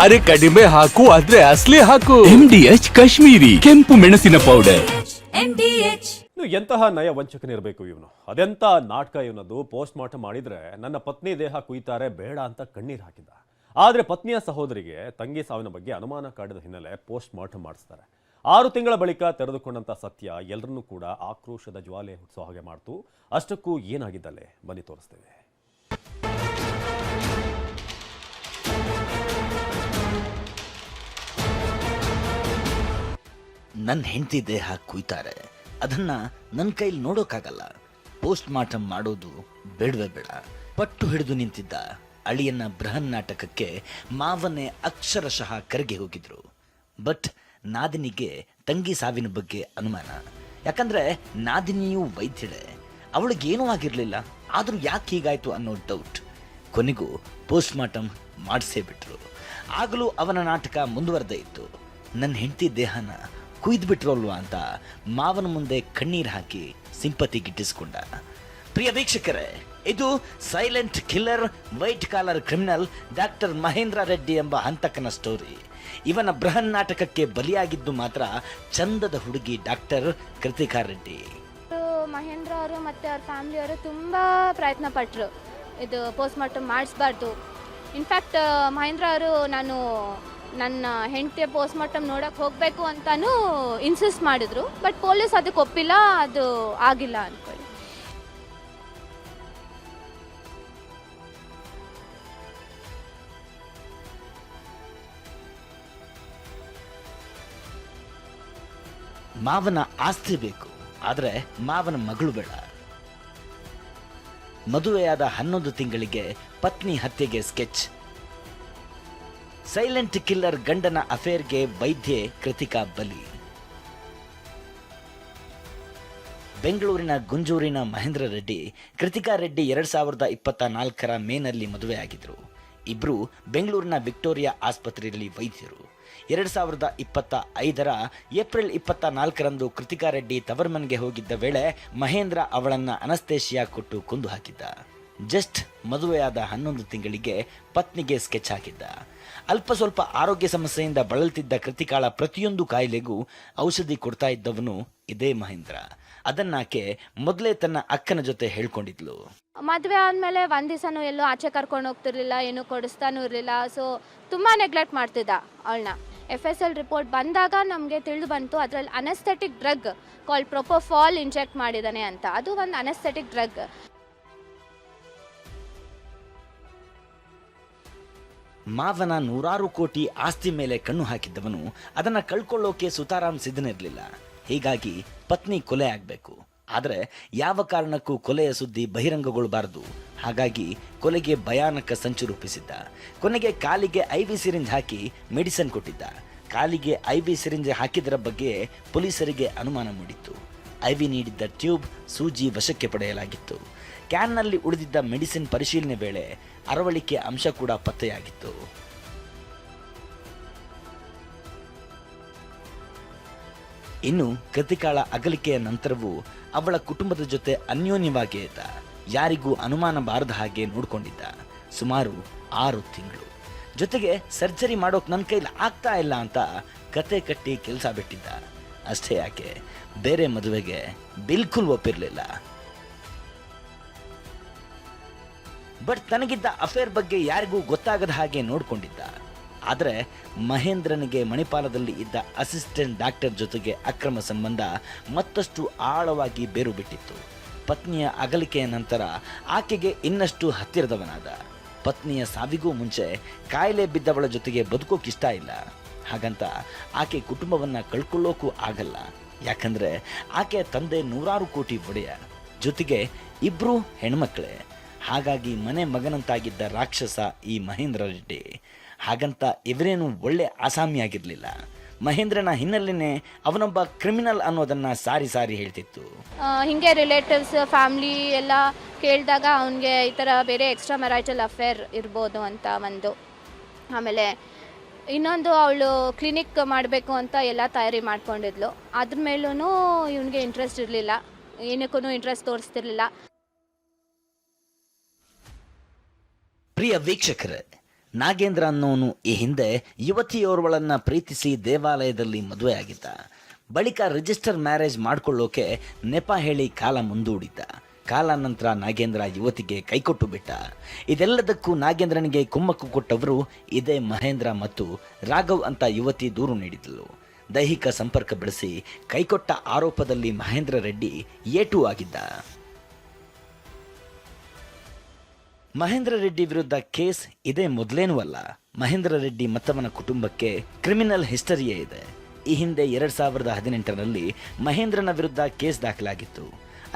ಅರೆ ಕಡಿಮೆ ಹಾಕು ಆದ್ರೆ ಅಸ್ಲಿ ಹಾಕು. ಎಂಡಿಎಚ್ ಕಾಶ್ಮೀರಿ ಕೆಂಪು ಮೆಣಸಿನ ಪೌಡರ್ ಇನ್ನು ಎಂತಹ ನಯ ವಂಚಕನಿರಬೇಕು ಇವನು? ಅದೆಂತ ನಾಟಕ ಇವನದು? ಪೋಸ್ಟ್ ಮಾರ್ಟಮ್ ಮಾಡಿದ್ರೆ ನನ್ನ ಪತ್ನಿ ದೇಹ ಕುಯ್ತಾರೆ ಬೇಡ ಅಂತ ಕಣ್ಣೀರು ಹಾಕಿದ್ದ ಆದ್ರೆ ಪತ್ನಿಯ ಸಹೋದರಿಗೆ ತಂಗಿ ಸಾವಿನ ಬಗ್ಗೆ ಅನುಮಾನ ಕಾಡಿದ ಹಿನ್ನೆಲೆ ಪೋಸ್ಟ್ ಮಾರ್ಟಮ್ ಮಾಡಿಸ್ತಾರೆ. ಆರು ತಿಂಗಳ ಬಳಿಕ ತೆರೆದುಕೊಂಡಂತ ಸತ್ಯ ಎಲ್ಲರನ್ನೂ ಕೂಡ ಆಕ್ರೋಶದ ಜ್ವಾಲೆ ಹುಟ್ಟಿಸೋ ಹಾಗೆ ಮಾಡ್ತು. ಅಷ್ಟಕ್ಕೂ ಏನಾಗಿದ್ದಲ್ಲೇ? ಬನ್ನಿ ತೋರಿಸ್ತೇವೆ. ನನ್ನ ಹೆಂಡತಿ ದೇಹ ಕುಯ್ತಾರೆ. ಅದನ್ನ ನನ್ನ ಕೈಲಿ ನೋಡೋಕ್ಕಾಗಲ್ಲ ಪೋಸ್ಟ್ ಮಾರ್ಟಮ್ ಮಾಡೋದು ಬೇಡವೇ ಬೇಡ. ಪಟ್ಟು ಹಿಡಿದು ನಿಂತಿದ್ದ ಅಳಿಯನ್ನ ಬೃಹನ್ ನಾಟಕಕ್ಕೆ ಮಾವನೇ ಅಕ್ಷರಶಃ ಕರೆಗೆ ಹೋಗಿದ್ರು. ಬಟ್ ನಾದಿನಿಗೆ ತಂಗಿ ಸಾವಿನ ಬಗ್ಗೆ ಅನುಮಾನ. ಯಾಕಂದ್ರೆ ನಾದಿನಿಯು ವೈದ್ಯಳೆ. ಅವಳಿಗೇನೂ ಆಗಿರಲಿಲ್ಲ. ಆದರೂ ಯಾಕೆ ಹೀಗಾಯ್ತು ಅನ್ನೋ ಡೌಟ್ ಕೊನೆಗೂ ಪೋಸ್ಟ್ ಮಾರ್ಟಮ್ ಮಾಡಿಸೇ ಬಿಟ್ರು. ಆಗಲೂ ಅವನ ನಾಟಕ ಮುಂದುವರೆದೇ ಇತ್ತು. ನನ್ನ ಹೆಂಡತಿ ದೇಹನ ಕುಯ್ದುಬಿಟ್ರಲ್ವಾ ಅಂತ ಮಾವನ ಮುಂದೆ ಕಣ್ಣೀರು ಹಾಕಿ ಸಿಂಪತಿ ಗಿಟ್ಟಿಸ್ಕೊಂಡ. ಪ್ರಿಯ ವೀಕ್ಷಕರೇ, ಇದು silent killer white collar criminal doctor Mahendra Reddy ಎಂಬ ಹಂತಕನ ಸ್ಟೋರಿ ಇವನ ಬೃಹನ್ ನಾಟಕಕ್ಕೆ ಬಲಿಯಾಗಿದ್ದು ಮಾತ್ರ ಚಂದದ ಹುಡುಗಿ ಡಾಕ್ಟರ್ ಕೃತಿಕಾ ರೆಡ್ಡಿ. ಮಹೇಂದ್ರ ಅವರು ಮತ್ತು ಅವ್ರ ಫ್ಯಾಮಿಲಿಯವರು ತುಂಬ ಪ್ರಯತ್ನ ಪಟ್ಟರು ಇದು ಪೋಸ್ಟ್ ಮಾರ್ಟಮ್ ಮಾಡಿಸ್ಬಾರ್ದು ಇನ್ಫ್ಯಾಕ್ಟ್ ಮಹೇಂದ್ರ ಅವರು ನಾನು ನನ್ನ ಹೆಂಡತಿಯ ಪೋಸ್ಟ್ ಮಾರ್ಟಮ್ ನೋಡೋಕೆ ಹೋಗಬೇಕು ಅಂತಲೂ ಇನ್ಸಿಸ್ಟ್ ಮಾಡಿದ್ರು ಬಟ್ ಪೊಲೀಸ್ ಅದಕ್ಕೆ ಒಪ್ಪಿಲ್ಲ, ಅದು ಆಗಿಲ್ಲ ಅಂದ್ಕೊಳ್ಳಿ ಮಾವನ ಆಸ್ತಿ ಬೇಕು, ಆದರೆ ಮಾವನ ಮಗಳು ಬೇಡ. ಮದುವೆಯಾದ ಹನ್ನೊಂದು ತಿಂಗಳಿಗೆ ಪತ್ನಿ ಹತ್ಯೆಗೆ ಸ್ಕೆಚ್ ಸೈಲೆಂಟ್ ಕಿಲ್ಲರ್ ಗಂಡನ ಅಫೇರ್ಗೆ ವೈದ್ಯೆ ಕೃತಿಕಾ ಬಲಿ. ಬೆಂಗಳೂರಿನ ಗುಂಜೂರಿನ ಮಹೇಂದ್ರ ರೆಡ್ಡಿ, ಕೃತಿಕಾ ರೆಡ್ಡಿ ಎರಡ್ ಸಾವಿರದ ಇಪ್ಪತ್ತ ನಾಲ್ಕರ ಮೇನಲ್ಲಿ ಮದುವೆಯಾಗಿದ್ದರು ಇಬ್ಬರು ಬೆಂಗಳೂರಿನ ವಿಕ್ಟೋರಿಯಾ ಆಸ್ಪತ್ರೆಯಲ್ಲಿ ವೈದ್ಯರು. ಎರಡ್ ಸಾವಿರದ ಇಪ್ಪತ್ತ ಐದರ ಏಪ್ರಿಲ್ ಇಪ್ಪತ್ತ ನಾಲ್ಕರಂದು ಕೃತಿಕಾ ರೆಡ್ಡಿ ತವರ್ಮನ್ಗೆ ಹೋಗಿದ್ದ ವೇಳೆ ಮಹೇಂದ್ರ ಅವಳನ್ನ ಅನಸ್ತೇಶಿಯಾ ಕೊಟ್ಟು ಕೊಂದು ಹಾಕಿದ್ದ. ಜಸ್ಟ್ ಮದುವೆಯಾದ ಹನ್ನೊಂದು ತಿಂಗಳಿಗೆ ಪತ್ನಿಗೆ ಸ್ಕೆಚ್ ಹಾಕಿದ್ದ. ಅಲ್ಪ ಸ್ವಲ್ಪ ಆರೋಗ್ಯ ಸಮಸ್ಯೆಯಿಂದ ಬಳಲ್ತಿದ್ದ ಕೃತಿಕಾಳ ಪ್ರತಿಯೊಂದು ಕಾಯಿಲೆಗೂ ಔಷಧಿ ಕೊಡ್ತಾ ಇದ್ದವನು ಇದೇ ಮಹೇಂದ್ರ. ಅದನ್ನಾಕೆ ಮೊದಲೇ ತನ್ನ ಅಕ್ಕನ ಜೊತೆ ಹೇಳ್ಕೊಂಡಿದ್ಲು. ಮದುವೆ ಆದಮೇಲೆ ಒಂದು ದಿವಸನೂ ಎಲ್ಲೂ ಆಚೆ ಕರ್ಕೊಂಡು ಹೋಗ್ತಿರ್ಲಿಲ್ಲ, ಏನೂ ಕೊಡಿಸ್ತಾನೂ ಇರಲಿಲ್ಲ. ಸೊ ತುಂಬ ನೆಗ್ಲೆಕ್ಟ್ ಮಾಡ್ತಿದ್ದ ಅವಳನ್ನ ಎಫ್ ಎಸ್ ಎಲ್ ರಿಪೋರ್ಟ್ ಬಂದಾಗ ನಮಗೆ ತಿಳಿದು ಬಂತು, ಅದರಲ್ಲಿ anaesthetic drug call propofol inject ಮಾಡಿದಾನೆ ಅಂತ. ಅದು ಒಂದು ಅನೆಸ್ಥೆಟಿಕ್ ಡ್ರಗ್ ಮಾವನ ನೂರಾರು ಕೋಟಿ ಆಸ್ತಿ ಮೇಲೆ ಕಣ್ಣು ಹಾಕಿದ್ದವನು, ಅದನ್ನ ಕಳ್ಕೊಳ್ಳೋಕೆ ಸುತಾರಾಮ್ ಸಿದ್ಧನಿರಲಿಲ್ಲ ಹೀಗಾಗಿ ಪತ್ನಿ ಕೊಲೆ ಆಗಬೇಕು. ಆದರೆ ಯಾವ ಕಾರಣಕ್ಕೂ ಕೊಲೆಯ ಸುದ್ದಿ ಬಹಿರಂಗಗೊಳ್ಳಬಾರದು ಹಾಗಾಗಿ ಕೊಲೆಗೆ ಭಯಾನಕ ಸಂಚು ರೂಪಿಸಿದ್ದ. ಕೊನೆಗೆ ಕಾಲಿಗೆ ಐ ವಿ ಸಿರಿಂಜ್ ಹಾಕಿ ಮೆಡಿಸಿನ್ ಕೊಟ್ಟಿದ್ದ. ಕಾಲಿಗೆ ಐ ವಿ ಸಿರಿಂಜ್ ಹಾಕಿದರ ಬಗ್ಗೆ ಪೊಲೀಸರಿಗೆ ಅನುಮಾನ ಮೂಡಿತ್ತು. ಐವಿ ನೀಡಿದ್ದ ಟ್ಯೂಬ್ ಸೂಜಿ ವಶಕ್ಕೆ ಪಡೆಯಲಾಗಿತ್ತು. ಕ್ಯಾನ್ನಲ್ಲಿ ಉಳಿದಿದ್ದ ಮೆಡಿಸಿನ್ ಪರಿಶೀಲನೆ ವೇಳೆ ಅರವಳಿಕೆ ಅಂಶ ಕೂಡ ಪತ್ತೆಯಾಗಿತ್ತು. ಇನ್ನು ಕೃತಿಕಾಳ ಅಗಲಿಕೆಯ ನಂತರವೂ ಅವಳ ಕುಟುಂಬದ ಜೊತೆ ಅನ್ಯೋನ್ಯವಾಗಿ ಇದ್ದ. ಯಾರಿಗೂ ಅನುಮಾನ ಬಾರದ ಹಾಗೆ ನೋಡಿಕೊಂಡಿದ್ದ. ಸುಮಾರು ಆರು ತಿಂಗಳು. ಜೊತೆಗೆ ಸರ್ಜರಿ ಮಾಡೋಕೆ ನನ್ನ ಕೈಲಿ ಆಗ್ತಾ ಇಲ್ಲ ಅಂತ ಕತೆ ಕಟ್ಟಿ ಕೆಲಸ ಬಿಟ್ಟಿದ್ದ. ಅಷ್ಟೇ ಯಾಕೆ? ಬೇರೆ ಮದುವೆಗೆ ಬಿಲ್ಕುಲ್ ಒಪ್ಪಿರಲಿಲ್ಲ. ಬಟ್ ತನಗಿದ್ದ ಅಫೇರ್ ಬಗ್ಗೆ ಯಾರಿಗೂ ಗೊತ್ತಾಗದ ಹಾಗೆ ನೋಡಿಕೊಂಡಿದ್ದ. ಆದರೆ ಮಹೇಂದ್ರನಿಗೆ ಮಣಿಪಾಲದಲ್ಲಿ ಇದ್ದ ಅಸಿಸ್ಟೆಂಟ್ ಡಾಕ್ಟರ್ ಜೊತೆಗೆ ಅಕ್ರಮ ಸಂಬಂಧ ಮತ್ತಷ್ಟು ಆಳವಾಗಿ ಬೇರು ಬಿಟ್ಟಿತ್ತು ಪತ್ನಿಯ ಅಗಲಿಕೆಯ ನಂತರ ಆಕೆಗೆ ಇನ್ನಷ್ಟು ಹತ್ತಿರದವನಾದ. ಪತ್ನಿಯ ಸಾವಿಗೂ ಮುಂಚೆ ಕಾಯಿಲೆ ಬಿದ್ದವಳ ಜೊತೆಗೆ ಬದುಕೋಕಿಷ್ಟ ಇಲ್ಲ. ಹಾಗಂತ ಆಕೆ ಕುಟುಂಬವನ್ನ ಕಳ್ಕೊಳ್ಳೋಕ್ಕೂ ಆಗಲ್ಲ. ಯಾಕಂದ್ರೆ ಆಕೆ ತಂದೆ ನೂರಾರು ಕೋಟಿ ಒಡೆಯ. ಜೊತೆಗೆ ಇಬ್ರು ಹೆಣ್ಮಕ್ಳೇ. ಹಾಗಾಗಿ ಮನೆ ಮಗನಂತಾಗಿದ್ದ ರಾಕ್ಷಸ ಈ ಮಹೇಂದ್ರ ರೆಡ್ಡಿ. ಹಾಗಂತ ಇವರೇನು ಒಳ್ಳೆ ಆಸಾಮಿಯಾಗಿರಲಿಲ್ಲ. ಮಹೇಂದ್ರನ ಹಿನ್ನೆಲೆನೇ ಅವನೊಬ್ಬ ಕ್ರಿಮಿನಲ್ ಅನ್ನೋದನ್ನ ಸಾರಿ ಸಾರಿ ಹೇಳ್ತಿತ್ತು. ಹಿಂಗೆ ರಿಲೇಟಿವ್ಸ್ ಫ್ಯಾಮ್ಲಿ ಎಲ್ಲ ಕೇಳಿದಾಗ ಅವನಿಗೆ ಈ ಥರ ಬೇರೆ ಎಕ್ಸ್ಟ್ರಾ ಮೆರೈಟಲ್ ಅಫೇರ್ ಇರ್ಬೋದು ಅಂತ ಒಂದು. ಆಮೇಲೆ ಇನ್ನೊಂದು ಅವಳು ಕ್ಲಿನಿಕ್ ಮಾಡಬೇಕು ಅಂತ ಎಲ್ಲ ತಯಾರಿ ಮಾಡ್ಕೊಂಡಿದ್ಲು. ಅದ್ರ ಮೇಲೂ ಇವನಿಗೆ ಇಂಟ್ರೆಸ್ಟ್ ಇರಲಿಲ್ಲ. ಏನಕ್ಕೂ ಇಂಟ್ರೆಸ್ಟ್ ತೋರಿಸ್ತಿರ್ಲಿಲ್ಲ. ಪ್ರಿಯ ವೀಕ್ಷಕರೇ, ನಾಗೇಂದ್ರ ಅನ್ನೋನು ಈ ಹಿಂದೆ ಯುವತಿಯೋರ್ವಳನ್ನು ಪ್ರೀತಿಸಿ ದೇವಾಲಯದಲ್ಲಿ ಮದುವೆ ಆಗಿದ್ದ. ಬಳಿಕ ರಿಜಿಸ್ಟರ್ ಮ್ಯಾರೇಜ್ ಮಾಡ್ಕೊಳ್ಳೋಕೆ ನೆಪ ಹೇಳಿ ಕಾಲ ಮುಂದೂಡಿದ್ದ. ಕಾಲ ನಂತರ ನಾಗೇಂದ್ರ ಯುವತಿಗೆ ಕೈಕೊಟ್ಟು ಬಿಟ್ಟ. ಇದೆಲ್ಲದಕ್ಕೂ ನಾಗೇಂದ್ರನಿಗೆ ಕುಮ್ಮಕ್ಕು ಕೊಟ್ಟವರು ಇದೇ ಮಹೇಂದ್ರ ಮತ್ತು ರಾಘವ್ ಅಂತ ಯುವತಿ ದೂರು ನೀಡಿದ್ಲು. ದೈಹಿಕ ಸಂಪರ್ಕ ಬೆಳೆಸಿ ಕೈಕೊಟ್ಟ ಆರೋಪದಲ್ಲಿ ಮಹೇಂದ್ರ ರೆಡ್ಡಿ ಏಟು ಆಗಿದ್ದ. ಮಹೇಂದ್ರ ರೆಡ್ಡಿ ವಿರುದ್ಧ ಕೇಸ್ ಇದೇ ಮೊದಲೇನೂ ಅಲ್ಲ. ಮಹೇಂದ್ರ ರೆಡ್ಡಿ ಮತ್ತವನ ಕುಟುಂಬಕ್ಕೆ ಕ್ರಿಮಿನಲ್ ಹಿಸ್ಟರಿಯೇ ಇದೆ. ಈ ಹಿಂದೆ ಎರಡ್ ಸಾವಿರದ ಹದಿನೆಂಟರಲ್ಲಿ ಮಹೇಂದ್ರನ ವಿರುದ್ಧ ಕೇಸ್ ದಾಖಲಾಗಿತ್ತು.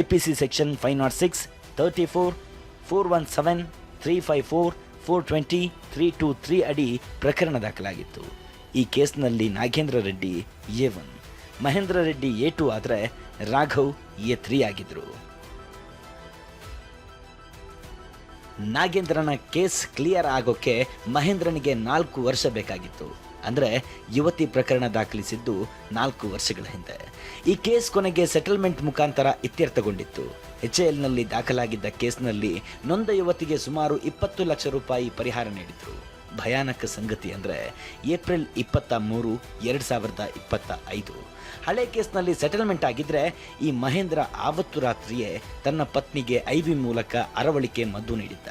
IPC section five naught six thirty four four one seven, three five four four twenty, three two three ಅಡಿ ಪ್ರಕರಣ ದಾಖಲಾಗಿತ್ತು. ಈ ಕೇಸ್ನಲ್ಲಿ Nagendra Reddy A one, Mahendra Reddy A two ಆದರೆ ರಾಘವ್ ಎ ತ್ರೀ ಆಗಿದ್ರು. ನಾಗೇಂದ್ರನ ಕೇಸ್ ಕ್ಲಿಯರ್ ಆಗೋಕ್ಕೆ ಮಹೇಂದ್ರನಿಗೆ ನಾಲ್ಕು ವರ್ಷ ಬೇಕಾಗಿತ್ತು. ಅಂದ್ರೆ ಯುವತಿ ಪ್ರಕರಣ ದಾಖಲಿಸಿದ್ದು ನಾಲ್ಕು ವರ್ಷಗಳ ಹಿಂದೆ. ಈ ಕೇಸ್ ಕೊನೆಗೆ ಸೆಟಲ್ಮೆಂಟ್ ಮುಖಾಂತರ ಇತ್ಯರ್ಥಗೊಂಡಿತ್ತು. ಎಚ್ನಲ್ಲಿ ದಾಖಲಾಗಿದ್ದ ಕೇಸ್ನಲ್ಲಿ ನೊಂದ ಯುವತಿಗೆ ಸುಮಾರು ಇಪ್ಪತ್ತು ಲಕ್ಷ ರೂಪಾಯಿ ಪರಿಹಾರ ನೀಡಿದ್ರು. ಭಯಾನಕ ಸಂಗತಿ ಅಂದ್ರೆ ಏಪ್ರಿಲ್ ಇಪ್ಪತ್ತ ಮೂರು, ಎರಡ್ ಸಾವಿರದ ಇಪ್ಪತ್ತ ಐದು. ಹಳೆ ಕೇಸ್ನಲ್ಲಿ ಸೆಟಲ್ಮೆಂಟ್ ಆಗಿದ್ರೆ ಈ ಮಹೇಂದ್ರ ಆವತ್ತು ರಾತ್ರಿಯೇ ತನ್ನ ಪತ್ನಿಗೆ ಐವಿ ಮೂಲಕ ಅರವಳಿಕೆ ಮದ್ದು ನೀಡಿದ್ದ.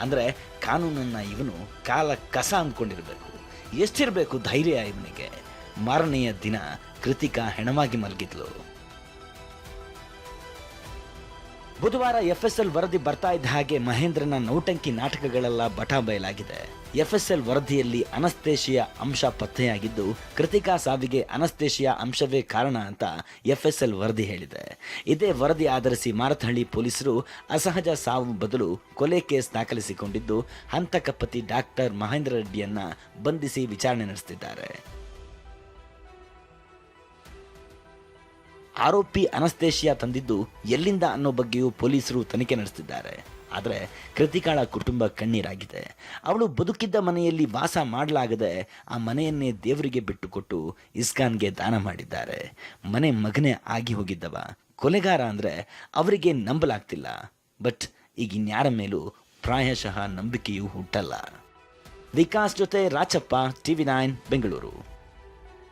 ಅಂದ್ರೆ ಕಾನೂನನ್ನ ಇವನು ಕಾಲ ಕಸ ಅಂದ್ಕೊಂಡಿರ್ಬೇಕು. ಎಷ್ಟಿರಬೇಕು ಧೈರ್ಯ ಇವನಿಗೆ? ಮಾರನೆಯ ದಿನ ಕೃತಿಕಾ ಹೆಣವಾಗಿ ಮಲಗಿದ್ಲು. ಬುಧವಾರ ಎಫ್ಎಸ್ಎಲ್ ವರದಿ ಬರ್ತಾ ಇದ್ದ ಹಾಗೆ ಮಹೇಂದ್ರನ ನೌಟಂಕಿ ನಾಟಕಗಳೆಲ್ಲ ಬಟಾ ಬಯಲಾಗಿದೆ ಎಫ್ಎಸ್ಎಲ್ ವರದಿಯಲ್ಲಿ ಅನಸ್ತೇಶಿಯ ಅಂಶ ಪತ್ತೆಯಾಗಿದ್ದು, ಕೃತಿಕಾ ಸಾವಿಗೆ ಅನಸ್ತೇಶಿಯ ಅಂಶವೇ ಕಾರಣ ಅಂತ ಎಫ್ಎಸ್ಎಲ್ ವರದಿ ಹೇಳಿದೆ. ಇದೇ ವರದಿ ಆಧರಿಸಿ ಮಾರತಹಳ್ಳಿ ಪೊಲೀಸರು ಅಸಹಜ ಸಾವು ಬದಲು ಕೊಲೆ ಕೇಸ್ ದಾಖಲಿಸಿಕೊಂಡಿದ್ದು, ಹಂತಕ ಪತಿ ಡಾಕ್ಟರ್ ಮಹೇಂದ್ರ ರೆಡ್ಡಿಯನ್ನ ಬಂಧಿಸಿ ವಿಚಾರಣೆ ನಡೆಸುತ್ತಿದ್ದಾರೆ. ಆರೋಪಿ ಅನಸ್ತೇಶಿಯಾ ತಂದಿದ್ದು, ಎಲ್ಲಿಂದ ಅನ್ನೋ ಬಗ್ಗೆಯೂ ಪೊಲೀಸರು ತನಿಖೆ ನಡೆಸುತ್ತಿದ್ದಾರೆ. ಆದರೆ ಕೃತಿಕಾಳ ಕುಟುಂಬ ಕಣ್ಣೀರಾಗಿದೆ. ಅವಳು ಬದುಕಿದ್ದ ಮನೆಯಲ್ಲಿ ವಾಸ ಮಾಡಲಾಗದೆ ಆ ಮನೆಯನ್ನೇ ದೇವರಿಗೆ ಬಿಟ್ಟುಕೊಟ್ಟು ಇಸ್ಕಾನ್ಗೆ ದಾನ ಮಾಡಿದ್ದಾರೆ. ಮನೆ ಮಗನೇ ಆಗಿ ಹೋಗಿದ್ದವ. ಕೊಲೆಗಾರ ಅಂದರೆ ಅವರಿಗೆ ನಂಬಲಾಗ್ತಿಲ್ಲ. ಬಟ್ ಈಗ ಇನ್ಯಾರ ಮೇಲೂ ಪ್ರಾಯಶಃ ನಂಬಿಕೆಯೂ ಹುಟ್ಟಲ್ಲ. ವಿಕಾಸ್ ಜೊತೆ ರಾಚಪ್ಪ, ಟಿವಿ ನೈನ್, ಬೆಂಗಳೂರು.